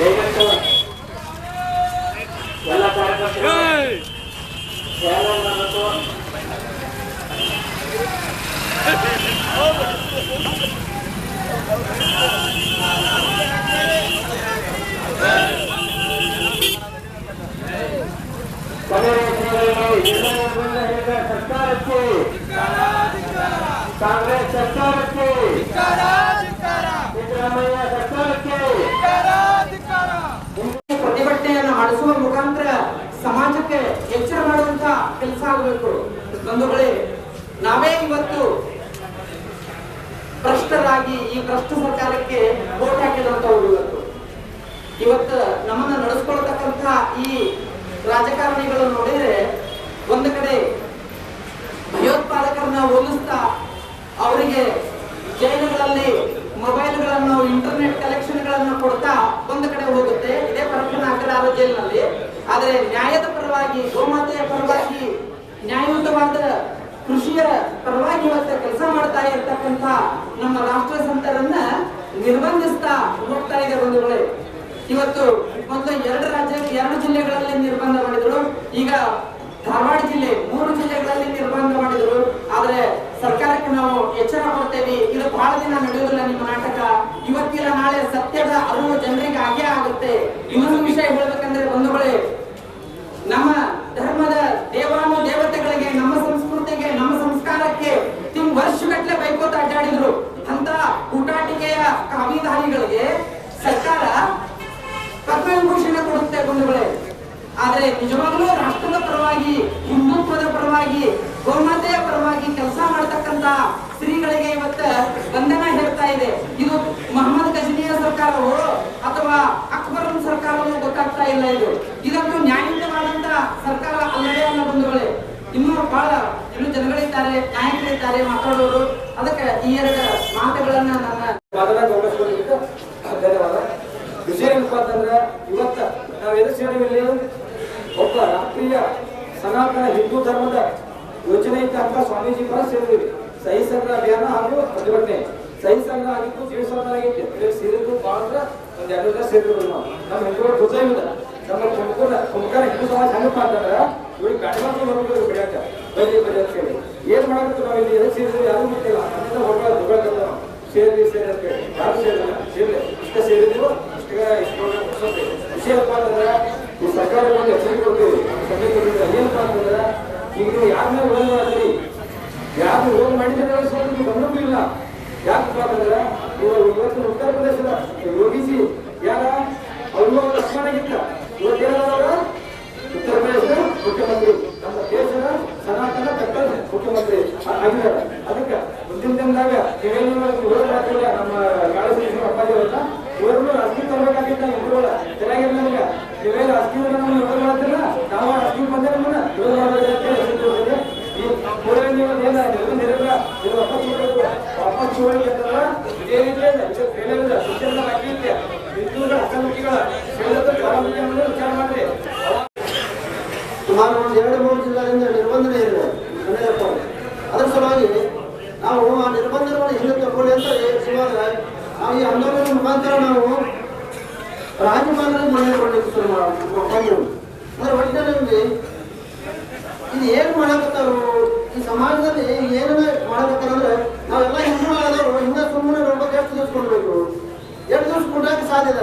ದಯವಿಟ್ಟು ಎಲ್ಲ ಕಾರ್ಯಕರ್ತರು ಎಲ್ಲ ಮತ್ತು ಸರ್ಕಾರಕ್ಕೆ ಕಾಂಗ್ರೆಸ್ ಸರ್ಕಾರಕ್ಕೆ ಕೆಲಸ ಆಗಬೇಕು. ಬಂಧುಗಳೇ, ನಾವೇ ಇವತ್ತು ಭ್ರಷ್ಟರಾಗಿ ಈ ಭ್ರಷ್ಟ ಸರ್ಕಾರಕ್ಕೆ ವೋಟ್ ಹಾಕಿದಂಥವ್ರು ಇವತ್ತು. ಇವತ್ತು ನಮ್ಮನ್ನ ನಡೆಸ್ಕೊಳ್ತಕ್ಕಂಥ ಈ ರಾಜಕಾರಣಿಗಳನ್ನು ನೋಡಿದ್ರೆ ಒಂದು ಕಡೆ ಭಯೋತ್ಪಾದಕರನ್ನ ಹೋಲಿಸ್ತಾ ಅವರಿಗೆ ಜೈಲುಗಳಲ್ಲಿ ಮೊಬೈಲ್ಗಳನ್ನು, ಇಂಟರ್ನೆಟ್ ಕಲೆಕ್ಷನ್ಗಳನ್ನು ಕೊಡ್ತಾ ಒಂದು ಕಡೆ ಹೋಗುತ್ತೆ. ಇದೇ ಪರಪ್ಪನ ಅಗ್ರಹಾರ ಜೈಲಿನಲ್ಲಿ ಆದರೆ ನ್ಯಾಯದ ಪರವಾಗಿ, ಗೋಮಾತೆಯ ಪರವಾಗಿ, ನ್ಯಾಯಯುತವಾದ ಕೃಷಿಯ ಪರವಾಗಿ ಇವತ್ತು ಕೆಲಸ ಮಾಡ್ತಾ ಇರ್ತಕ್ಕಂಥ ನಮ್ಮ ರಾಷ್ಟ್ರ ಸಂತರನ್ನ ನಿರ್ಬಂಧಿಸ್ತಾ ಹೋಗ್ತಾ ಇದೆ ಬಂಧುಗಳೇ. ಇವತ್ತು ಮೊದಲು ಎರಡು ರಾಜ್ಯ ಎರಡು ಜಿಲ್ಲೆಗಳಲ್ಲಿ ನಿರ್ಬಂಧ ಮಾಡಿದ್ರು. ಈಗ ಧಾರವಾಡ ಜಿಲ್ಲೆ ಮೂರು ಜಿಲ್ಲೆಗಳಲ್ಲಿ ನಿರ್ಬಂಧ ಮಾಡಿದ್ರು. ಆದ್ರೆ ಸರ್ಕಾರಕ್ಕೆ ನಾವು ಎಚ್ಚರ ಕೊಡ್ತೇವೆ. ಇದು ಬಹಳ ದಿನ ನಡೆಯುವುದಿಲ್ಲ ನಿಮ್ಮ ನಾಟಕ. ಇವತ್ತಿಲ್ಲ, ನಾಳೆ ಸತ್ಯದ ಅರಿವು ಜನರಿಗೆ ಆಗೇ ಆಗುತ್ತೆ. ಇನ್ನೊಂದು ವಿಷಯ ಹೇಳ್ಬೇಕಂದ್ರೆ ಬಂಧುಗಳೇ ಆದ್ರೆ ನಿಜವಾಗ್ಲೂ ರಾಷ್ಟ್ರದ ಪರವಾಗಿ, ಹಿಂದುತ್ವದ ಪರವಾಗಿ, ಗೋಮಾತೆಯ ಪರವಾಗಿ ಕೆಲಸ ಮಾಡತಕ್ಕಂತ ಸ್ತ್ರೀಗಳಿಗೆ ಇವತ್ತ ಬಂಧನ ಹೇಳ್ತಾ ಇದೆ. ಇದು ಮೊಹಮ್ಮದ್ ಗಜನಿಯ ಸರ್ಕಾರವೋ ಅಥವಾ ಅಕ್ಬರನ್ ಸರ್ಕಾರವೋ ಗೊತ್ತಾಗ್ತಾ ಇಲ್ಲ ಇದು. ಇದೊಂದು ನ್ಯಾಯಯುತವಾದಂತ ಸರ್ಕಾರ ಅಲ್ಲದೆ ಅನ್ನೋ ಬಂಧುಗಳೇ. ಇನ್ನೂ ಬಹಳ ಇನ್ನು ಜನಗಳಿದ್ದಾರೆ ನಾಯಕರಿದ್ದಾರೆ ಮಾತಾಡೋರು. ಅದಕ್ಕೆ ಈ ಎರಡು ಮಾತುಗಳನ್ನ ನನ್ನ ಧನ್ಯವಾದ. ವಿಷಯ ಏನಪ್ಪ ಅಂತಂದ್ರೆ ಇವತ್ತ ನಾವು ಎದು ಸೇರಿದಲ್ಲಿ ಒಬ್ಬ ರಾಷ್ಟ್ರೀಯ ಸನಾತನ ಹಿಂದೂ ಧರ್ಮದ ಯೋಚನೆ ಇದ್ದಂತ ಸ್ವಾಮೀಜಿ ಕೂಡ ಸೇರಿದ್ವಿ. ಸಹಿ ಸಂಗ್ರಹ ಅಭಿಯಾನ ಹಾಗೂ ಪ್ರತಿಭಟನೆ. ಸಹಿ ಸಂಗ್ರಹ ಆಗಿತ್ತು ಜೀವ ಆಗಿತ್ತು ಬಹಳ ಅಂದ್ರೆ ಒಂದ್ ಎರಡು ಜನ ಸೇರಿದ್ರು ನಾವು. ನಮ್ಮ ಧ್ವಜ ಇಲ್ಲ ನಮ್ಮ ಕುಂಕುರ ಕುಂಕರ ಹಿಂದೂ ಸಮಾಜ ಹೆಂಗಪ್ಪ ಅಂತಂದ್ರೆ ಇವ್ರಿಗೆ ಮಾಡ್ಕೊಂಡು ಹೋಗ್ಬೇಕು ಬಿಡಾಕ ಬರೀ ಬರೀ ಹೇಳಿ. ಏನ್ ಮಾಡಬೇಕು ನಾವು ಇಲ್ಲಿ ಎಲ್ಲಿ ಸೇರಿದ್ರು ಯಾರು ಗೊತ್ತಿಲ್ಲ. ಅಂತ ಹೋಗ್ಬೇಕು ದುಡ್ಡು ನಾವು. ಸೇರಿ ಸೇರಿ ಅಂತ ಹೇಳಿ. ಯಾರು ಸೇರಿಲ್ಲ. ಸೇರಿ ಇಷ್ಟ ಸೇರಿದ್ರು ಇಷ್ಟ ಇಷ್ಟು ವಿಷಯ ಅಂತಂದ್ರೆ ಈ ಸರ್ಕಾರ ಒಂದು ಎಚ್ಚರಿಕೆ ಕೊಡ್ತೀವಿ ಸಭೆ ಕೊಟ್ಟಿದ್ರೆ ಏನಪ್ಪ ಅಂತಂದ್ರೆ ಈಗ ನೀವು ಯಾರ ಮೇಲೆ ವಿರೋಧ ಮಾಡ್ತೀರಿ? ಯಾರು ಓನ್ ಮಾಡಿದ್ರೆ ಸ್ವಲ್ಪ ಗಮನವೂ ಇಲ್ಲ ಯಾಕಪ್ಪ ಇವಾಗ ಇವತ್ತು ಉತ್ತರ ಪ್ರದೇಶದ ಯೋಗಿಸಿ ಯಾರ? ಅವ್ರಿಗೂ ಲಕ್ಷ್ಮಣ ಆಗಿತ್ತ ಇವತ್ತು ಏನದ ಉತ್ತರ ಪ್ರದೇಶದ ಮುಖ್ಯಮಂತ್ರಿ. ನಮ್ಮ ದೇಶದ ಸನಾತನ ಕಟ್ಟಡ ಮುಖ್ಯಮಂತ್ರಿ ಆಗಿದ್ದಾರೆ. ಅದಕ್ಕೆ ಮುಂದಿನ ದಿನದಾಗ ನೀವೇನು ಮಾಡ್ತಿಲ್ಲ ನಮ್ಮ ಕಾಳಜಿ ಅಪ್ಪಾಜಿ ಅವರನ್ನ ಇವ್ರನ್ನು ರಾಜಕೀಯ ತರಬೇಕಾಗಿತ್ತ ಇಬ್ಬರು ಚೆನ್ನಾಗಿಲ್ಲ ನಮ್ಗೆ. ನೀವೇನು ಮಾಡ್ತಿಲ್ಲ ನಾವು ಅಸ್ಕಿ ಬಂದೆ ನಮ್ಮನ್ನ ಕೂಡಲೇ ನೀವು ಏನ ನಿರ್ಬಂಧ ನಿರಲ್ಲ ನೀವು ವಾಪಸ್ ಹೋಗ್ಬೇಕು ವಾಪಸ್ ಹೋಗಿ ಅಂತಂದ್ರೆ ಇದೇ ರೀತಿ ಇದು ಫೇಲ್ ಇದೆ ಶಿಕ್ಷಣದ ಬಾಕಿ ಇದೆ ಹಿಂದೂಗಳ ಹಕ್ಕಮುಖಿಗಳ ಸೇರಿದ ಪ್ರಾರಂಭಿಕ ವಿಚಾರ ಮಾಡ್ರಿ. ಸುಮಾರು ಒಂದು ಎರಡು, ಮೂರು ಜಿಲ್ಲೆಯಿಂದ ನಿರ್ಬಂಧನೆ ಇದೆ. ಅದರ ಸಲುವಾಗಿ ನಾವು ಆ ನಿರ್ಬಂಧವನ್ನು ಹಿಂದೆ ತಗೊಳ್ಳಿ ಅಂತ ಸುಮಾರು ನಾವು ಈ ಆಂದೋಲನದ ಮುಖಾಂತರ ನಾವು ರಾಜ್ಯಪಾಲರಿಗೆ ಮನವಿ ಮಾಡಲಿಕ್ಕೆ ಶುರು ಬಂದರು ಅಂದ್ರೆ ಒಟ್ಟಿನಲ್ಲಿ ಇದು ಏನು ಮಾಡಕತ್ತಾರು ಈ ಸಮಾಜದಲ್ಲಿ ಏನನ್ನ ಮಾಡಕತ್ತಾರಂದ್ರೆ ನಾವೆಲ್ಲ ಹಿಂದೂಗಳಾದವರು ಹಿಂದೆ ಸುಮ್ಮನೆ ನೋಡ್ಬೇಕು ಎಷ್ಟು ದಿವಸ ಕೊಡ್ಬೇಕು ಎಷ್ಟು ದಿವಸ ಕೊಡಕ್ಕೆ ಸಾಧ್ಯ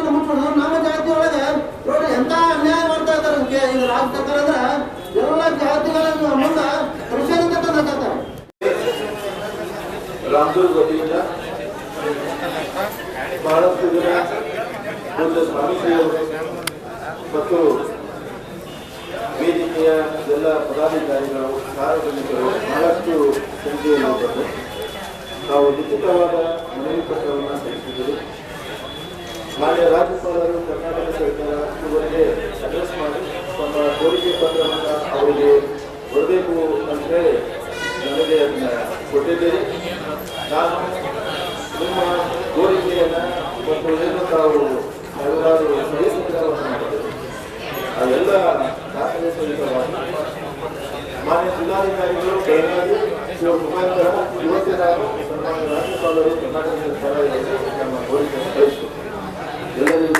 ಜಾತಿಗಳನ್ನ ನಮ್ಮ ಹೊಡೆದು ನಮ್ಮ ಜಾತಿ ಒಳಗೆ ನೋಡಿ ಎಂತ ಅನ್ಯಾಯ ಮಾಡ್ತಾ ಇದ್ದಾರೆ ಇದು ರಾಜ್ಯ ಸರ್ಕಾರ ಅಂದ್ರೆ ಎಲ್ಲ ಜಾತಿಗಳ ಮುಂದೆ ರಾಮದೂರ್ ವತಿಯಿಂದ ಬಹಳಷ್ಟು ಜನ ಒಂದು ಸ್ವಾಮೀಜಿಯವರು ಮತ್ತು ವೇದಿಕೆಯ ಎಲ್ಲ ಪದಾಧಿಕಾರಿಗಳು, ಸಾರ್ವಜನಿಕರು ಬಹಳಷ್ಟು ಸಂಖ್ಯೆಯಲ್ಲಿ ನಾವು ಲಿಖಿತವಾದ ಮನವಿ ಪತ್ರವನ್ನು ಸಲ್ಲಿಸಿದ್ದೀವಿ ರಾಜ್ಯಪಾಲರು ಕರ್ನಾಟಕ ಸರ್ಕಾರ ಇವರಿಗೆ ಅಡ್ರೆಸ್ ಮಾಡಿ ತಮ್ಮ ಕೋರಿಕೆ ಪತ್ರವನ್ನು ಅವರಿಗೆ ಕೊಡಬೇಕು ಅಂತ ಹೇಳಿ ನನಗೆ ಅದನ್ನ ಕೊಟ್ಟಿದ್ದೇನೆ ನಾನು ನಿಮ್ಮ ಕೋರಿಕೆಯನ್ನು ಮತ್ತು ಏನು ತಾವು ಹಲವಾರು ಸಹಿಷ್ಣುತೆಗಳನ್ನು ಮಾಡಿದ್ದೀರಿ. ಅದೆಲ್ಲ ದಾಖಲೆ ಸಹಿತವಾಗಿ ಮಾನ್ಯ ಜಿಲ್ಲಾಧಿಕಾರಿಗಳು, ಬೆಳಗಾವಿ ಇವ್ರ ಮುಖಾಂತರ ಇವತ್ತಿನ ರಾಜ್ಯಪಾಲರು, ಕರ್ನಾಟಕ ಸರ್ಕಾರ ನಮ್ಮ ಕೋರಿಕೆಯನ್ನು Dios